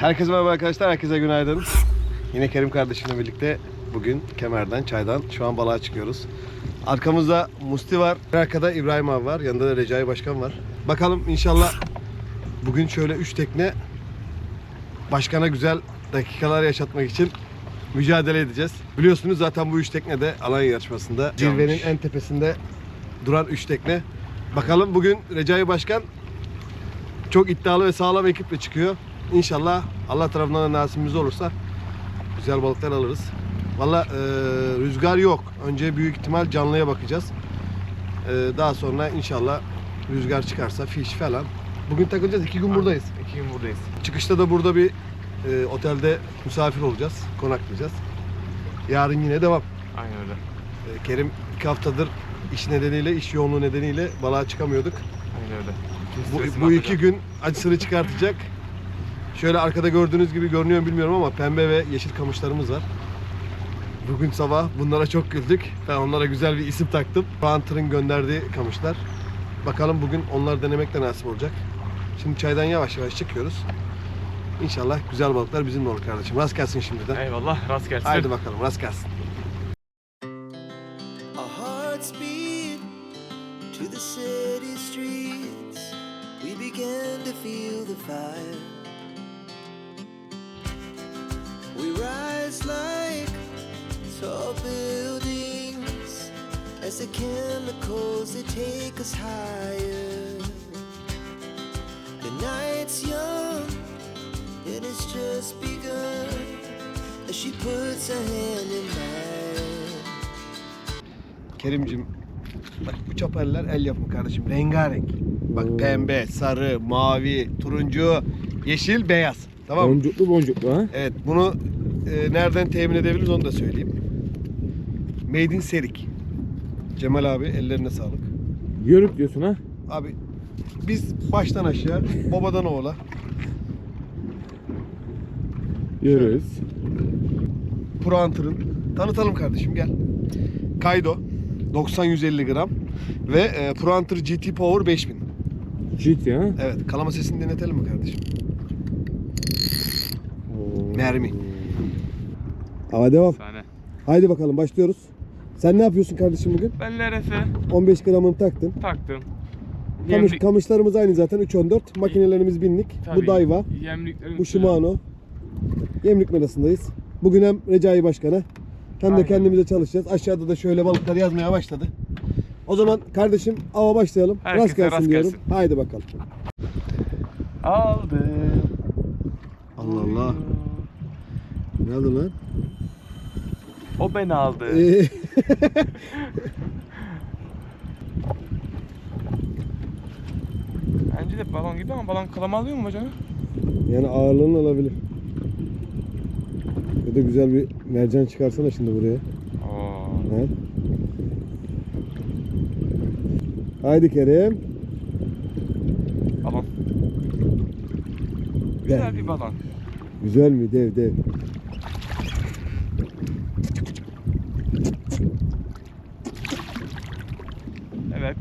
Herkese merhaba arkadaşlar, herkese günaydın. Yine Kerim kardeşimle birlikte bugün Kemer'den, Çay'dan şu an balığa çıkıyoruz. Arkamızda Musti var, arkada İbrahim abi var, yanında da Recai Başkan var. Bakalım inşallah bugün şöyle 3 tekne başkana güzel dakikalar yaşatmak için mücadele edeceğiz. Biliyorsunuz zaten bu 3 tekne de Alanya yarışmasında zirvenin en tepesinde duran 3 tekne. Bakalım bugün Recai Başkan çok iddialı ve sağlam ekiple çıkıyor. İnşallah Allah tarafından da nasibimiz olursa güzel balıklar alırız. Valla e, rüzgar yok. Önce büyük ihtimal canlıya bakacağız. E, daha sonra inşallah rüzgar çıkarsa fiş falan. Bugün takılacağız. iki gün buradayız. İki gün buradayız. Çıkışta da burada bir e, otelde misafir olacağız. Konaklayacağız. Yarın yine devam. Aynen öyle. E, Kerim iki haftadır iş nedeniyle, iş yoğunluğu nedeniyle balığa çıkamıyorduk. Aynen öyle. Bu, bu iki gün acısını çıkartacak. Şöyle arkada gördüğünüz gibi görünüyor bilmiyorum ama pembe ve yeşil kamışlarımız var. Bugün sabah bunlara çok güldük. Ben onlara güzel bir isim taktım. Hunter'ın gönderdiği kamışlar. Bakalım bugün onları denemek de nasip olacak. Şimdi çaydan yavaş yavaş çıkıyoruz. İnşallah güzel balıklar bizimle olur kardeşim. Rast gelsin şimdiden. Eyvallah rast gelsin. Haydi bakalım rast gelsin. Chemicals they take us higher. The night's young and it's just begun as she puts her hand in mine. Kerimcim bak bu çaparlar el yapımı kardeşim rengarenk. Bak pembe, sarı, mavi, turuncu, yeşil, beyaz. Tamam mı? Boncuklu boncuklu ha. Evet bunu e, nereden temin edebiliriz onu da söyleyeyim. Made in Serik. Cemal abi ellerine sağlık. Yörük diyorsun ha. Abi biz baştan aşağı babadan oğula Yörüz. Pro Hunter'ın tanıtalım kardeşim gel. Kaido 90-150 gram ve e, Pro Hunter GT Power 5000. GT ha. Evet kalama sesini denetelim mi kardeşim? Mermi. Hava devam. Sahne. Haydi bakalım başlıyoruz. Sen ne yapıyorsun kardeşim bugün? Ben LRF 15 gramını taktın. taktım. Kamış, Yemlik- kamışlarımız aynı zaten 3.14. Makinelerimiz binlik. Tabii, Bu Daiwa, Yemliklerim bu Shimano. Yemlik merasındayız. Bugün hem Recai Başkan'a hem de Aynen. kendimize çalışacağız. Aşağıda da şöyle balıklar yazmaya başladı. O zaman kardeşim ava başlayalım. Herkese rast gelsin rast diyorum. gelsin. Haydi bakalım. Aldım. Allah Allah. Ne oldu lan? O beni aldı. Bence de balon gibi ama balon kalama alıyor mu bacana? yani ağırlığını alabilir. Ya da güzel bir mercan çıkarsana şimdi buraya. Oo. He? Haydi Kerim. Balon. Güzel bir balon. Güzel mi? Dev dev. Evet.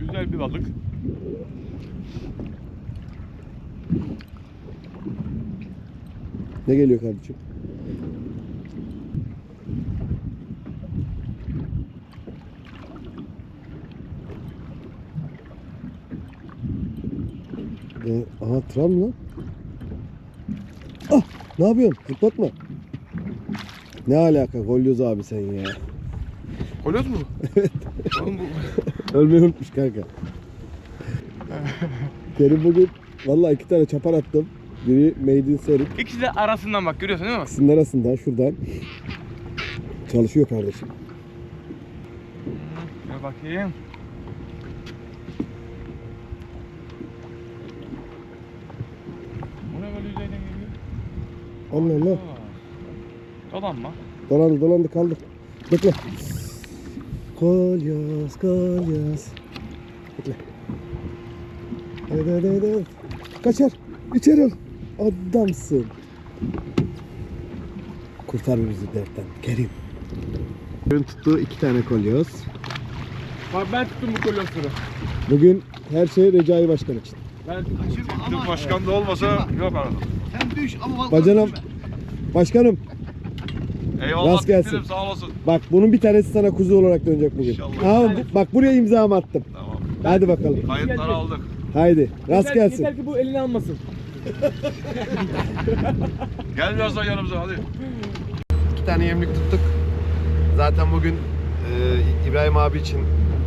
Güzel bir balık. Ne geliyor kardeşim? Ee, aha tram mı? Ah! Ne yapıyorsun? Zıplatma. Ne alaka? Golyoz abi sen ya. Kolyoz mu? Evet. Oğlum bu... Ölmeyi unutmuş kanka. Kerim bugün vallahi iki tane çapar attım. Biri Made in Serik. İkisi de arasından bak görüyorsun değil mi? İkisinin arasından şuradan. Çalışıyor kardeşim. Gel bakayım. Bu ne böyle yüzeyden geliyor? Allah Allah. Dolanma. Dolandı dolandı kaldı. Bekle. Kolyoz kolyoz. Bekle. Hadi. hadi. Kaçar. İçeri al. Adamsın. Kurtar bizi dertten. Kerim. Kerim tuttuğu iki tane kolyoz. Bak ben tuttum bu kolyosları. Bugün her şey Recai Başkan için. Ben tuttum başkan da olmasa yok arada. düş ama balık Bacanam. Başkanım Eyvallah. Rast gelsin. bitirim, Sağ olasın. bak bunun bir tanesi sana kuzu olarak dönecek bugün. İnşallah. Aa, bu- bak buraya imzamı attım. Tamam. Hadi bakalım. Kayıtları aldık. Haydi. Rast gelsin. Yeter ki bu elini almasın. Gel birazdan yanımıza hadi. İki tane yemlik tuttuk. Zaten bugün e, İbrahim abi için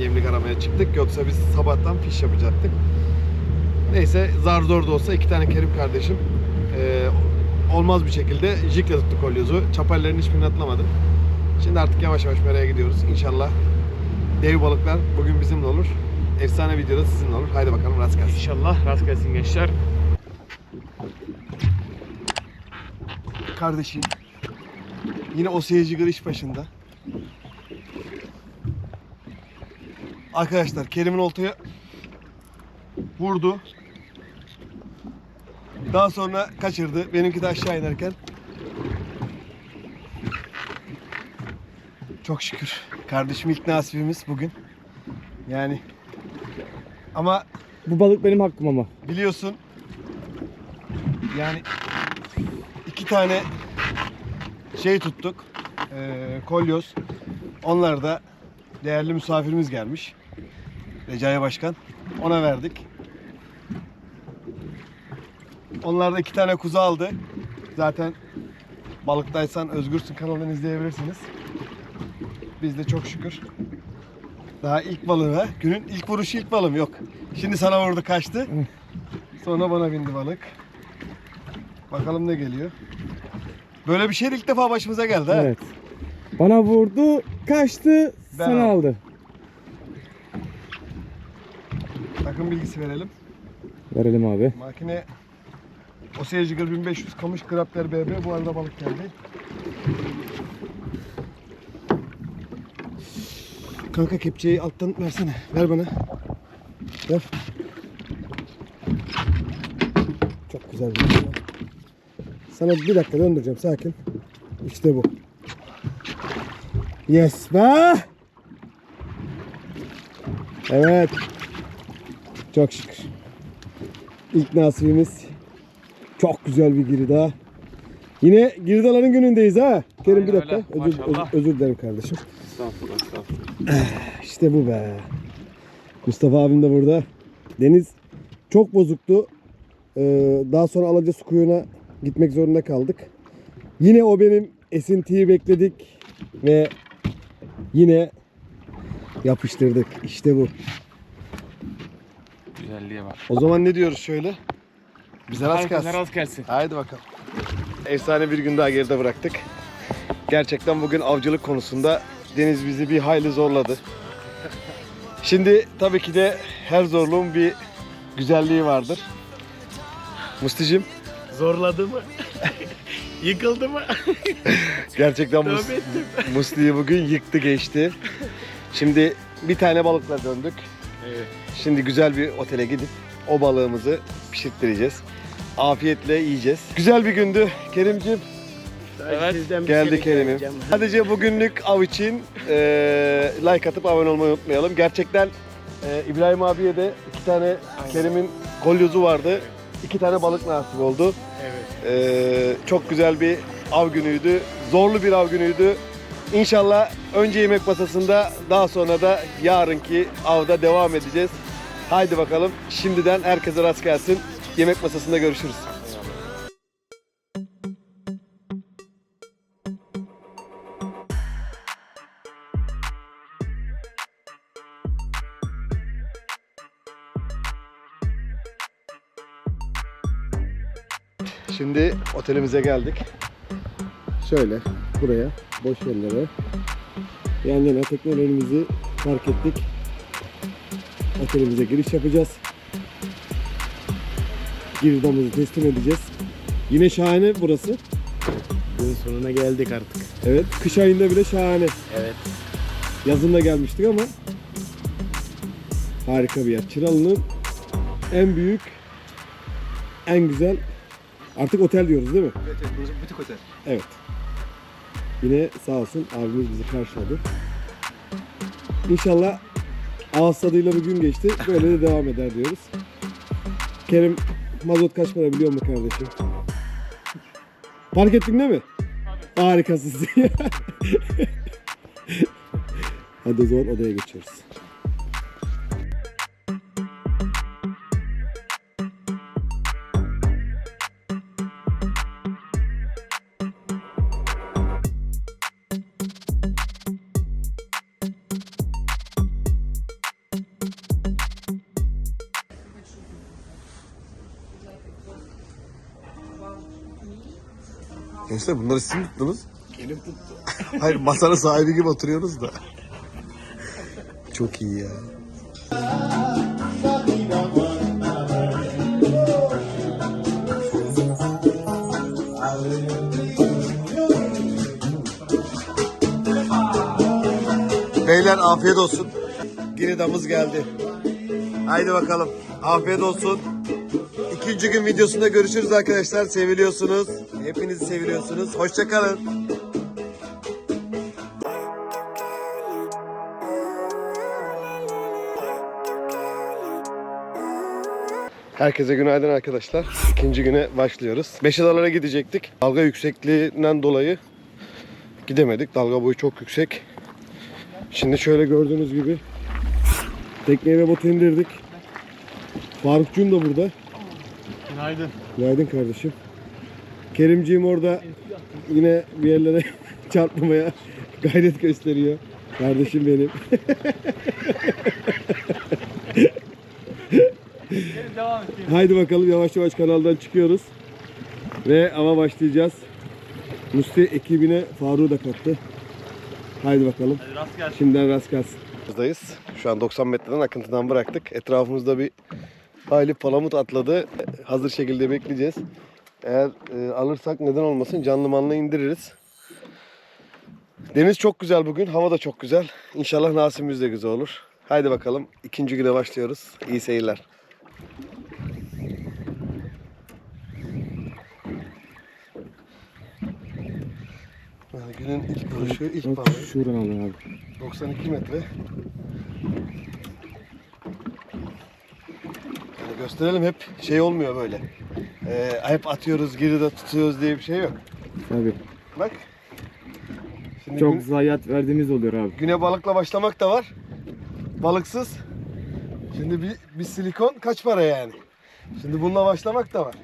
yemlik aramaya çıktık. Yoksa biz sabahtan fiş yapacaktık. Neyse zar zor da olsa iki tane Kerim kardeşim e, olmaz bir şekilde jikle tuttuk kolyozu. Çapallerin hiçbirini atlamadım. Şimdi artık yavaş yavaş meraya gidiyoruz. İnşallah dev balıklar bugün bizimle olur. Efsane videoda sizinle olur. Haydi bakalım rast gelsin. İnşallah rast gelsin gençler. Kardeşim. Yine o seyirci giriş başında. Arkadaşlar Kerim'in oltaya vurdu. Daha sonra kaçırdı. Benimki de aşağı inerken. Çok şükür. Kardeşim ilk nasibimiz bugün. Yani ama Bu balık benim hakkım ama. biliyorsun yani iki tane şey tuttuk. Eee kolyoz. Onlar da değerli misafirimiz gelmiş. Recai Başkan. Ona verdik. Onlar da iki tane kuzu aldı. Zaten balıktaysan Özgürsün kanalından izleyebilirsiniz. Biz de çok şükür daha ilk balığı günün ilk vuruşu ilk balım yok. Şimdi sana vurdu kaçtı. Sonra bana bindi balık. Bakalım ne geliyor. Böyle bir şey ilk defa başımıza geldi ha. Evet. Bana vurdu, kaçtı, Ben sana aldım. aldı. Takım bilgisi verelim. Verelim abi. Makine o seyirci 1500 kamış Grapler BB bu arada balık geldi. Kanka kepçeyi alttan versene. Ver bana. Ver. Çok güzel bir şey. Sana bir dakika döndüreceğim sakin. İşte bu. Yes be. Evet. Çok şükür. İlk nasibimiz. Çok güzel bir girida. Yine giridaların günündeyiz ha. Kerim bir dakika. öyle, Özür, özür, özür dilerim kardeşim. Estağfurullah estağfurullah. İşte bu be. Mustafa abim de burada. Deniz çok bozuktu. Ee, daha sonra Alaca su kuyuna gitmek zorunda kaldık. Yine o benim esintiyi bekledik ve yine yapıştırdık. İşte bu. Güzelliğe bak. O zaman ne diyoruz şöyle? Bize rast gelsin. rast gelsin. Haydi bakalım. Efsane bir gün daha geride bıraktık. Gerçekten bugün avcılık konusunda Deniz bizi bir hayli zorladı. Şimdi tabii ki de her zorluğun bir güzelliği vardır. Musticim Zorladı mı? Yıkıldı mı? gerçekten Mus Tövbe ettim. Bugün yıktı geçti. Şimdi bir tane balıkla döndük. Evet. Şimdi güzel bir otele gidip o balığımızı pişirttireceğiz. Afiyetle yiyeceğiz. Güzel bir gündü Kerimciğim. Evet. Geldi Kerim'im. Sadece bugünlük av için eee, like atıp abone olmayı unutmayalım. Gerçekten eee, İbrahim abiye de iki tane Kerim'in kolyozu vardı. İki tane balık nasip oldu. Evet. Eee, çok güzel bir av günüydü. Zorlu bir av günüydü. İnşallah önce yemek masasında daha sonra da yarınki avda devam edeceğiz. Haydi bakalım. Şimdiden herkese rast gelsin. Yemek masasında görüşürüz. Şimdi otelimize geldik. Şöyle buraya boş yerlere yan yana teknelerimizi park ettik. Otelimize giriş yapacağız. Girdamızı teslim edeceğiz. Yine şahane burası. Gün sonuna geldik artık. Evet, kış ayında bile şahane. Evet. Yazın da gelmiştik ama harika bir yer. Çıralı'nın en büyük, en güzel artık otel diyoruz değil mi? Evet, evet. Burası butik otel. Evet. Yine sağ olsun abimiz bizi karşıladı. İnşallah ağız tadıyla bir gün geçti. Böyle de devam eder diyoruz. Kerim mazot kaç para biliyor mu kardeşim? Fark ettin değil mi? Harikasın. Hadi o zaman odaya geçiyoruz. Gençler bunları siz mi tuttunuz? Elim tuttu. Hayır masanın sahibi gibi oturuyoruz da. Çok iyi ya. Beyler afiyet olsun. Giridamız geldi. Haydi bakalım. Afiyet olsun. İkinci gün videosunda görüşürüz arkadaşlar. Seviliyorsunuz. Hepinizi seviliyorsunuz. Hoşçakalın. Herkese günaydın arkadaşlar. İkinci güne başlıyoruz. Beş adalara gidecektik. Dalga yüksekliğinden dolayı gidemedik. Dalga boyu çok yüksek. Şimdi şöyle gördüğünüz gibi tekneye ve botu indirdik. Farukcuğum da burada. Günaydın. Günaydın kardeşim. Kerimciğim orada yine bir yerlere çarpmamaya gayret gösteriyor. Kardeşim benim. Haydi bakalım yavaş yavaş kanaldan çıkıyoruz. Ve ama başlayacağız. Musti ekibine Faruk'u da kattı. Haydi bakalım. Rast gelsin. Şimdiden rast gelsin. Buradayız. Şu an 90 metreden akıntıdan bıraktık. Etrafımızda bir hayli palamut atladı. Hazır şekilde bekleyeceğiz. Eğer e, alırsak neden olmasın canlı manlı indiririz. Deniz çok güzel bugün. Hava da çok güzel. İnşallah nasibimiz de güzel olur. Haydi bakalım. ikinci güne başlıyoruz. İyi seyirler. Yani günün ilk vuruşu, ilk balığı. şuradan alın abi. 92 metre. Yani gösterelim hep şey olmuyor böyle. Ee, hep atıyoruz, geride tutuyoruz diye bir şey yok. Tabii. Bak. Şimdi Çok gün- zayiat verdiğimiz oluyor abi. güne balıkla başlamak da var. Balıksız. Şimdi bir, bir silikon kaç para yani? Şimdi bununla başlamak da var.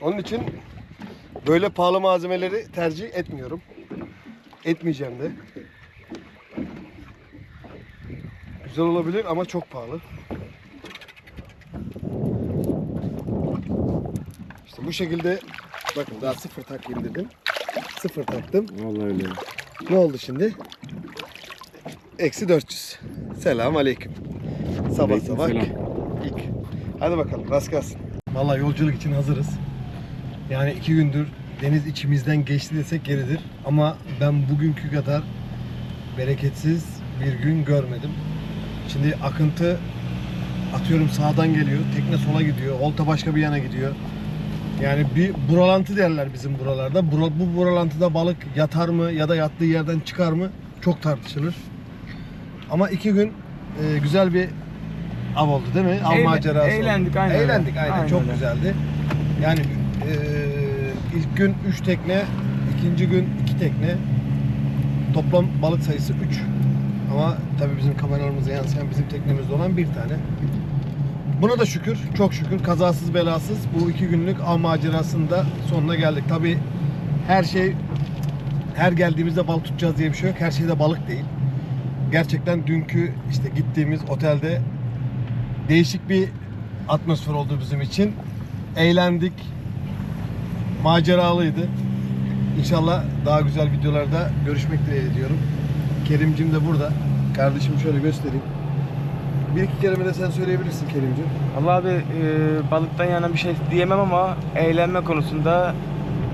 Onun için böyle pahalı malzemeleri tercih etmiyorum. Etmeyeceğim de. Güzel olabilir ama çok pahalı. İşte bu şekilde bakın daha sıfır takayım dedim. Sıfır taktım. Vallahi öyle. Ne oldu şimdi? Eksi 400. Selam aleyküm. Sabah Aleyküm sabah selam. ilk. Hadi bakalım rast gelsin. Vallahi yolculuk için hazırız. Yani iki gündür deniz içimizden geçti desek yeridir. Ama ben bugünkü kadar bereketsiz bir gün görmedim. Şimdi akıntı atıyorum sağdan geliyor. Tekne sola gidiyor. Olta başka bir yana gidiyor. Yani bir buralantı derler bizim buralarda. Bura- Bu buralantıda balık yatar mı ya da yattığı yerden çıkar mı çok tartışılır. Ama iki gün e, güzel bir av oldu değil mi? Av macerası oldu. eğlendik, aynen öyle. Eğlendik aynen, Aynen çok öyle. güzeldi. Yani e, ilk gün 3 tekne, ikinci gün 2 tekne. Toplam balık sayısı 3. Ama tabii bizim kameralarımıza yansıyan bizim teknemizde olan bir tane. Buna da şükür, çok şükür kazasız belasız bu iki günlük av macerasında sonuna geldik. Tabii her şey her geldiğimizde balık tutacağız diye bir şey yok. Her şey de balık değil. Gerçekten dünkü işte gittiğimiz otelde değişik bir atmosfer oldu bizim için. Eğlendik. Maceralıydı. İnşallah daha güzel videolarda görüşmek dileğiyle diyorum. Kerimcim de burada. Kardeşim şöyle göstereyim. Bir iki kelime de sen söyleyebilirsin Kerimcim. Allah abi e, balıktan yana bir şey diyemem ama eğlenme konusunda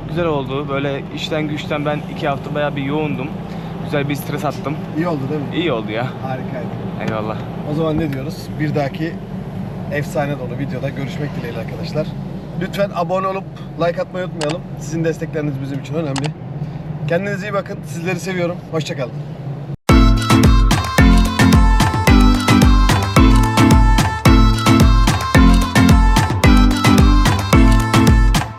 güzel oldu. Böyle işten güçten ben iki hafta bayağı bir yoğundum. Güzel bir stres attım. İyi oldu değil mi? İyi oldu ya. Harikaydı. Eyvallah. O zaman ne diyoruz? Bir dahaki efsane dolu videoda görüşmek dileğiyle arkadaşlar. Lütfen abone olup like atmayı unutmayalım. Sizin destekleriniz bizim için önemli. Kendinize iyi bakın. Sizleri seviyorum. Hoşçakalın.